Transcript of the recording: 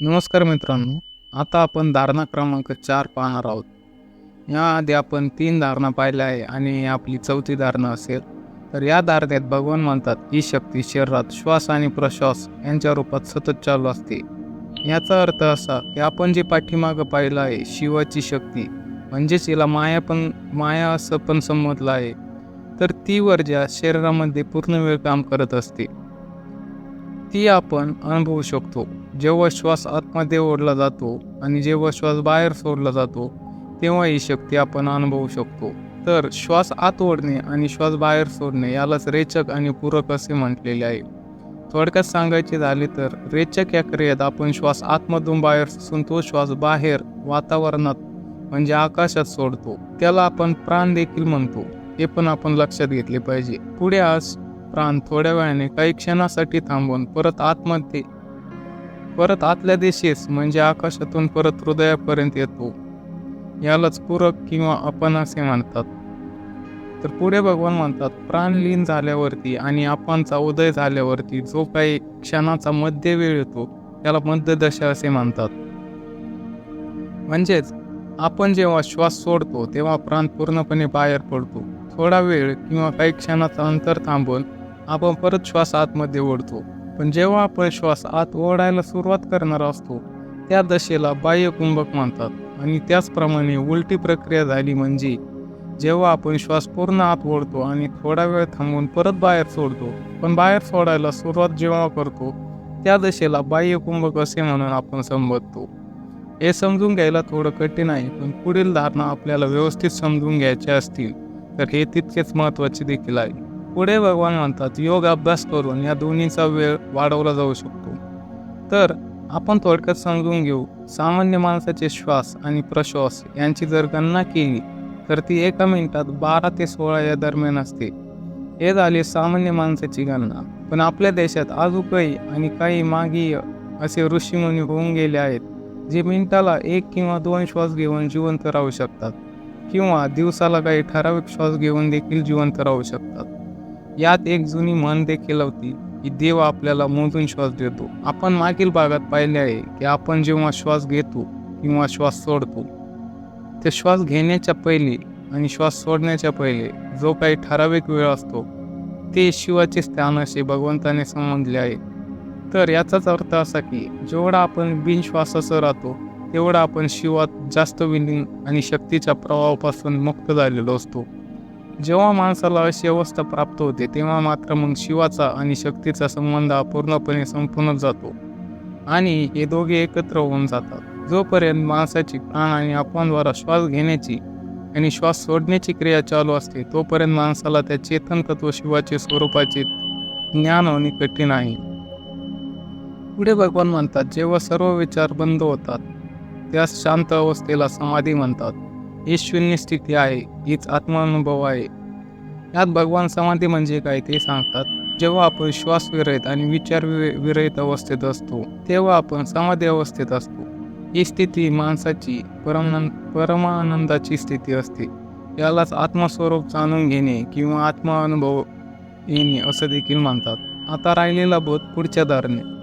नमस्कार मित्रांनो आता आपण धारणा क्रमांक चार पाहणार आहोत. याआधी आपण तीन धारणा पाहिल्या आहे आणि आपली चौथी धारणा असेल तर या धारण्यात भगवान म्हणतात ही शक्ती शरीरात श्वास आणि प्रश्वास यांच्या रूपात सतत चालू असते. याचा अर्थ असा की आपण जे पाठीमागं पाहिलं आहे शिवाची शक्ती म्हणजेच हिला माया पण माया असं पण संबोधलं आहे तर ती ऊर्जा शरीरामध्ये पूर्ण वेळ काम करत असते. ती आपण अनुभवू शकतो. जेव्हा श्वास आतमध्ये ओढला जातो आणि जेव्हा श्वास बाहेर सोडला जातो तेव्हा ही शक्ती आपण अनुभवू शकतो. तर श्वास आत ओढणे आणि श्वास बाहेर सोडणे यालाच रेचक आणि पूरक असे म्हटलेले आहे. थोडक्यात सांगायचे झाले तर रेचक या क्रियेत आपण श्वास आतमधून बाहेर असून तो श्वास बाहेर वातावरणात म्हणजे आकाशात सोडतो. त्याला आपण प्राण देखील म्हणतो. हे पण आपण लक्षात घेतले पाहिजे. पुढे आज प्राण थोड्या वेळाने काही क्षणासाठी थांबवून परत आतमध्ये परत आतल्या दिशेस म्हणजे आकाशातून परत हृदयापर्यंत येतो. यालाच पूरक किंवा आपण असे म्हणतात. तर पुढे भगवान म्हणतात प्राण लीन झाल्यावरती आणि आपणचा उदय झाल्यावरती जो काही क्षणाचा मध्य वेळ येतो त्याला मध्यदशा असे म्हणतात. म्हणजेच आपण जेव्हा श्वास सोडतो तेव्हा प्राण पूर्णपणे बाहेर पडतो. थोडा वेळ किंवा काही क्षणाचा अंतर थांबून आपण परत श्वास आतमध्ये ओढतो. पण जेव्हा आपण श्वास आत ओढायला सुरुवात करणार असतो त्या दशेला बाह्य कुंभक म्हणतात आणि त्याचप्रमाणे उलटी प्रक्रिया झाली म्हणजे जेव्हा आपण श्वास पूर्ण आत ओढतो आणि थोडा वेळ थांबून परत बाहेर सोडतो पण बाहेर सोडायला सुरुवात जेव्हा करतो त्या दशेला बाह्य कुंभक असे म्हणून आपण संबोधतो. हे समजून घ्यायला थोडं कठीण आहे पण पुढील धारणा आपल्याला व्यवस्थित समजून घ्यायच्या असतील तर हे तितकेच महत्त्वाचे देखील आहे. पुढे भगवान म्हणतात योग अभ्यास करून या दोन्हीचा वेळ वाढवला जाऊ शकतो. तर आपण थोडक्यात समजून घेऊ सामान्य माणसाचे श्वास आणि प्रश्वास यांची जर गणना केली तर ती एका मिनिटात बारा ते सोळा या दरम्यान असते. हे झाले सामान्य माणसाची गणना. पण आपल्या देशात आजूकही आणि काही मागीय असे ऋषीमुनी होऊन गेले आहेत जे मिनिटाला एक किंवा दोन श्वास घेऊन जिवंत राहू शकतात किंवा दिवसाला काही ठराविक श्वास घेऊन देखील जिवंत राहू शकतात. यात एक जुनी म्हण देखील होती की देव आपल्याला मोजून श्वास देतो. आपण मागील भागात पाहिले आहे की आपण जेव्हा श्वास घेतो किंवा श्वास सोडतो ते श्वास घेण्याच्या पहिले आणि श्वास सोडण्याच्या पहिले जो काही ठराविक वेळ असतो ते शिवाचे स्थान असे भगवंताने समजले आहे. तर याचाच अर्थ असा की जेवढा आपण बिनश्वासाचं राहतो तेवढा आपण शिवात जास्त विलीन आणि शक्तीच्या प्रवाहापासून मुक्त झालेलो असतो. जेव्हा माणसाला अशी अवस्था प्राप्त होते तेव्हा मात्र मग शिवाचा आणि शक्तीचा संबंध हा पूर्णपणे संपूनच जातो. आणि हे दोघे एकत्र होऊन जातात. जोपर्यंत माणसाची प्राण आणि आपणद्वारा श्वास घेण्याची आणि श्वास सोडण्याची क्रिया चालू असते तोपर्यंत माणसाला त्या चेतन तत्व शिवाचे स्वरूपाचे ज्ञान होणे कठीण आहे. पुढे भगवान म्हणतात जेव्हा सर्व विचार बंद होतात त्यास शांत अवस्थेला समाधी म्हणतात. ही शून्य स्थिती आहे हीच आत्मानुभव आहे. यात भगवान समाधी म्हणजे काय ते सांगतात. जेव्हा आपण श्वास विरहित आणि विचार वि- विरहित अवस्थेत असतो तेव्हा आपण समाधी अवस्थेत असतो. ही स्थिती माणसाची परमान परमानंदाची स्थिती असते. यालाच आत्मस्वरूप जाणून घेणे किंवा आत्मानुभव येणे असं देखील मानतात आता राहिलेला बोध पुढच्या धारणे